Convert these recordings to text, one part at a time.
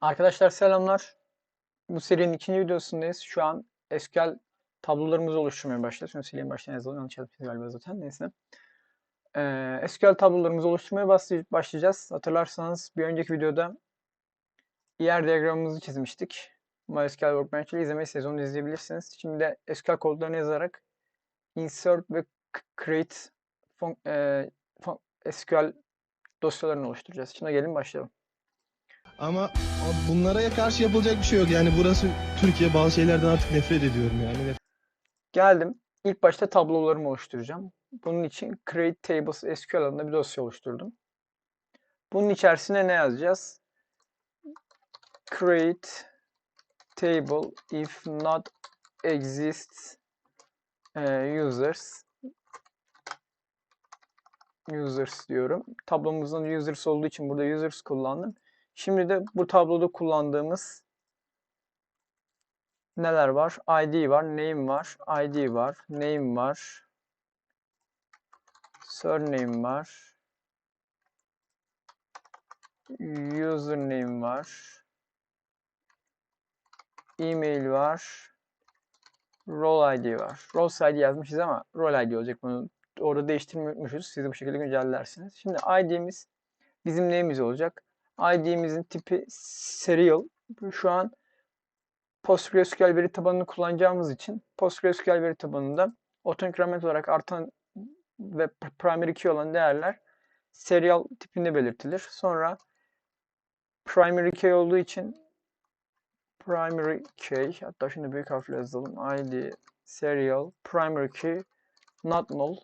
Arkadaşlar selamlar. Bu serinin ikinci videosundayız. Şu an SQL tablolarımızı oluşturmaya başlıyoruz. Şunu sileyim baştan yazalım. Yanlış yazmışız galiba zaten. Neyse. Ee, SQL tablolarımızı oluşturmaya başlay- başlayacağız. Hatırlarsanız bir önceki videoda ER diyagramımızı çizmiştik. MySQL Workbench ile izlemeyi onu izleyebilirsiniz. Şimdi de SQL kodlarını yazarak insert ve create e, SQL dosyalarını oluşturacağız. Şimdi gelin başlayalım. Ama bunlara karşı yapılacak bir şey yok. Yani burası Türkiye bazı şeylerden artık nefret ediyorum yani. Geldim. İlk başta tablolarımı oluşturacağım. Bunun için Create Tables SQL adında bir dosya oluşturdum. Bunun içerisine ne yazacağız? Create table if not exists eh, users users diyorum. Tablomuzun users olduğu için burada users kullandım. Şimdi de bu tabloda kullandığımız neler var? ID var, name var, ID var, name var, surname var, username var, email var, role ID var. Roles ID yazmışız ama role ID olacak bunu. Orada değiştirmeyi unutmuşuz. Siz de bu şekilde güncellersiniz. Şimdi ID'miz bizim neyimiz olacak? ID'mizin tipi serial. Şu an PostgreSQL veri tabanını kullanacağımız için PostgreSQL veri tabanında otoinkrement olarak artan ve pr- primary key olan değerler serial tipinde belirtilir. Sonra primary key olduğu için primary key hatta şimdi büyük harfle yazalım. ID serial primary key not null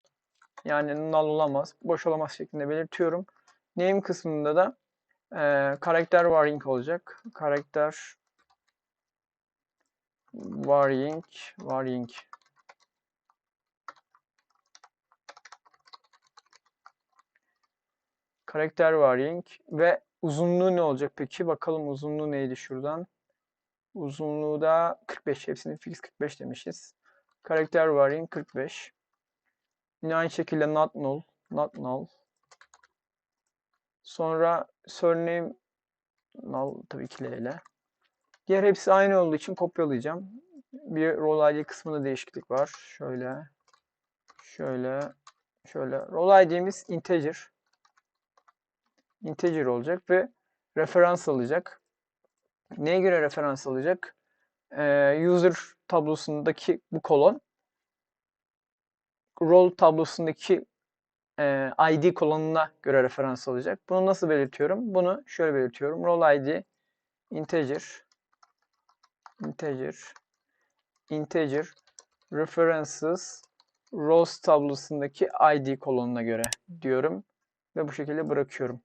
yani null olamaz, boş olamaz şeklinde belirtiyorum. Name kısmında da eee karakter varying olacak. Karakter varying varying karakter varying ve uzunluğu ne olacak peki? Bakalım uzunluğu neydi şuradan? Uzunluğu da 45. Hepsini fix 45 demişiz. Karakter varying 45. Yine aynı şekilde not null, not null. Sonra surname null tabii ki ile. Diğer hepsi aynı olduğu için kopyalayacağım. Bir role ID kısmında değişiklik var. Şöyle, şöyle, şöyle. Role ID'miz integer. Integer olacak ve referans alacak. Neye göre referans alacak? Ee, user tablosundaki bu kolon role tablosundaki e, ID kolonuna göre referans alacak. Bunu nasıl belirtiyorum? Bunu şöyle belirtiyorum. Role ID integer integer integer references rows tablosundaki ID kolonuna göre diyorum ve bu şekilde bırakıyorum.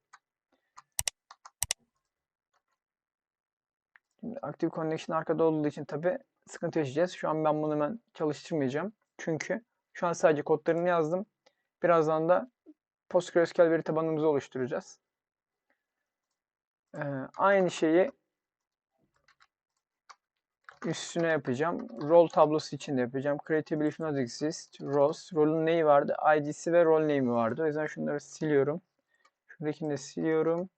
Şimdi Active Connection arkada olduğu için tabi sıkıntı yaşayacağız. Şu an ben bunu hemen çalıştırmayacağım. Çünkü şu an sadece kodlarını yazdım. Birazdan da PostgreSQL veri tabanımızı oluşturacağız. Ee, aynı şeyi üstüne yapacağım. Role tablosu için de yapacağım. Creatable if not exist. Roles. Role'un neyi vardı? ID'si ve role name'i vardı. O yüzden şunları siliyorum. Şuradakini de siliyorum.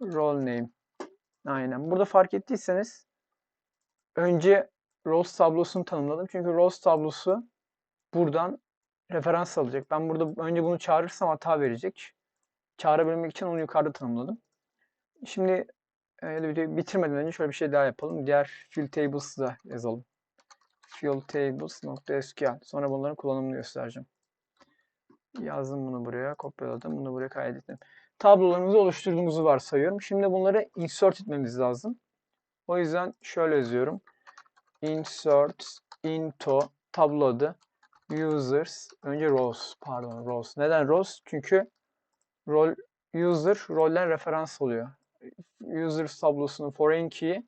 Role name. Aynen. Burada fark ettiyseniz önce roles tablosunu tanımladım. Çünkü roles tablosu buradan referans alacak. Ben burada önce bunu çağırırsam hata verecek. Çağırabilmek için onu yukarıda tanımladım. Şimdi e, videoyu bitirmeden önce şöyle bir şey daha yapalım. Diğer fill tables'ı da yazalım. Fill tables.sql. Sonra bunların kullanımını göstereceğim. Yazdım bunu buraya, kopyaladım, bunu buraya kaydettim. Tablolarımızı oluşturduğumuzu varsayıyorum. Şimdi bunları insert etmemiz lazım. O yüzden şöyle yazıyorum. Insert into tablo adı users önce rows pardon rows. Neden rows? Çünkü rol user rolden referans oluyor. Users tablosunun foreign key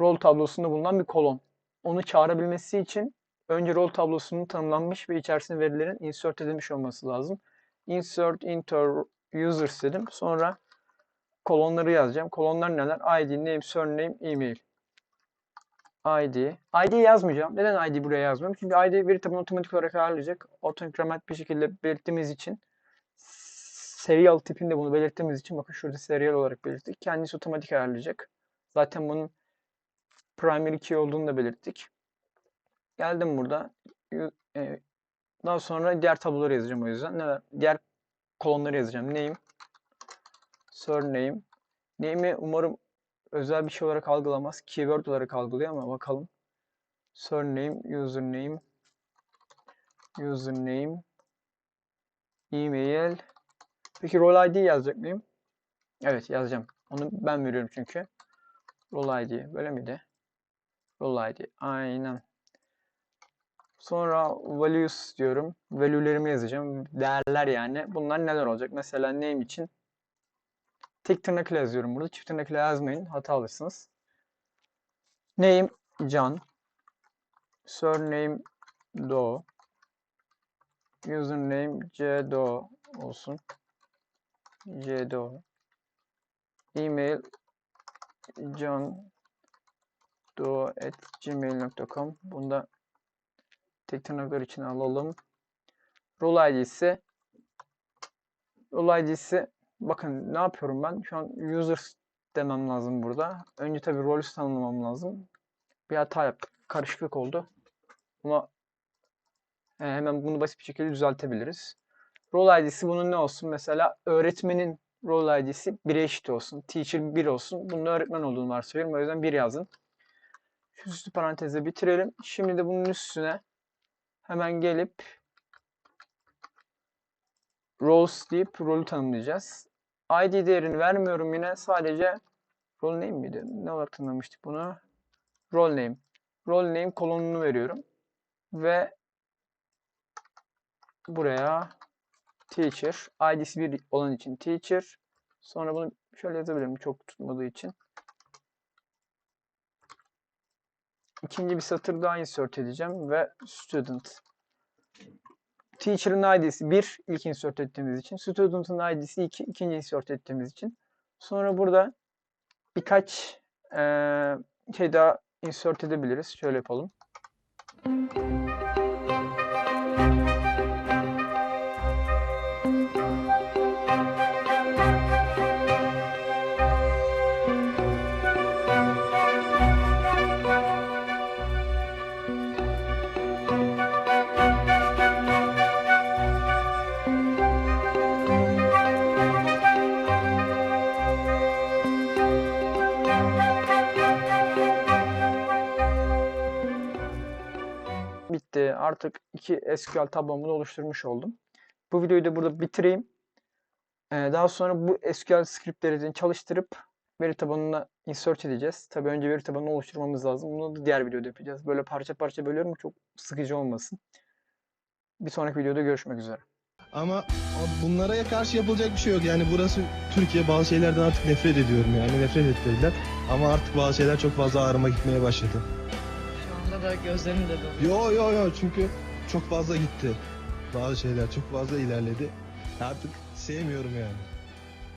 rol tablosunda bulunan bir kolon. Onu çağırabilmesi için önce rol tablosunun tanımlanmış ve içerisinde verilerin insert edilmiş olması lazım. Insert into users dedim. Sonra kolonları yazacağım. Kolonlar neler? ID, name, surname, email. ID. ID yazmayacağım. Neden ID buraya yazmıyorum? Çünkü ID veri tabanı otomatik olarak ayarlayacak. Autoincrement bir şekilde belirttiğimiz için serial tipinde bunu belirttiğimiz için bakın şurada serial olarak belirttik. Kendisi otomatik ayarlayacak. Zaten bunun primary key olduğunu da belirttik. Geldim burada. E, Daha sonra diğer tabloları yazacağım o yüzden. Ne, diğer kolonları yazacağım. Name, surname. Name'i umarım özel bir şey olarak algılamaz. Keyword olarak algılıyor ama bakalım. Surname, username, username, email. Peki role ID yazacak mıyım? Evet yazacağım. Onu ben veriyorum çünkü. Role ID böyle miydi? Role ID. Aynen. Sonra values diyorum. Value'lerimi yazacağım. Değerler yani. Bunlar neler olacak? Mesela name için tek tırnakla yazıyorum burada. Çift tırnakla yazmayın. Hata alırsınız. Name Can. Surname Do. Username cdo olsun. cdo. Email can gmail.com Bunda tek tırnaklar için alalım. Role ID'si Role ID'si bakın ne yapıyorum ben? Şu an users demem lazım burada. Önce tabii roles tanımlamam lazım. Bir hata yaptık. Karışıklık oldu. Ama e, hemen bunu basit bir şekilde düzeltebiliriz. Role ID'si bunun ne olsun? Mesela öğretmenin role ID'si 1'e eşit olsun. Teacher 1 olsun. Bunun öğretmen olduğunu varsayıyorum. O yüzden 1 yazın. Şu üstü parantezle bitirelim. Şimdi de bunun üstüne hemen gelip roles deyip rolü tanımlayacağız. ID değerini vermiyorum yine. Sadece role name miydi? Ne olarak tanımlamıştık bunu? Role name. Role name kolonunu veriyorum. Ve buraya teacher. ID'si 1 olan için teacher. Sonra bunu şöyle yazabilirim çok tutmadığı için. İkinci bir satır daha insert edeceğim ve student. Teacher'ın ID'si 1 ilk insert ettiğimiz için. Student'ın ID'si 2 ikinci insert ettiğimiz için. Sonra burada birkaç eee, şey daha insert edebiliriz. Şöyle yapalım. Artık iki SQL tablomu oluşturmuş oldum. Bu videoyu da burada bitireyim. Ee, daha sonra bu SQL scriptlerini çalıştırıp veri tabanına insert edeceğiz. Tabii önce veri tabanını oluşturmamız lazım. Bunu da diğer videoda yapacağız. Böyle parça parça bölüyorum çok sıkıcı olmasın. Bir sonraki videoda görüşmek üzere. Ama bunlara karşı yapılacak bir şey yok. Yani burası Türkiye bazı şeylerden artık nefret ediyorum yani nefret ettirdiler. Ama artık bazı şeyler çok fazla ağrıma gitmeye başladı. Da de dolu. Yo yo yo çünkü çok fazla gitti. Bazı şeyler çok fazla ilerledi. Artık sevmiyorum yani.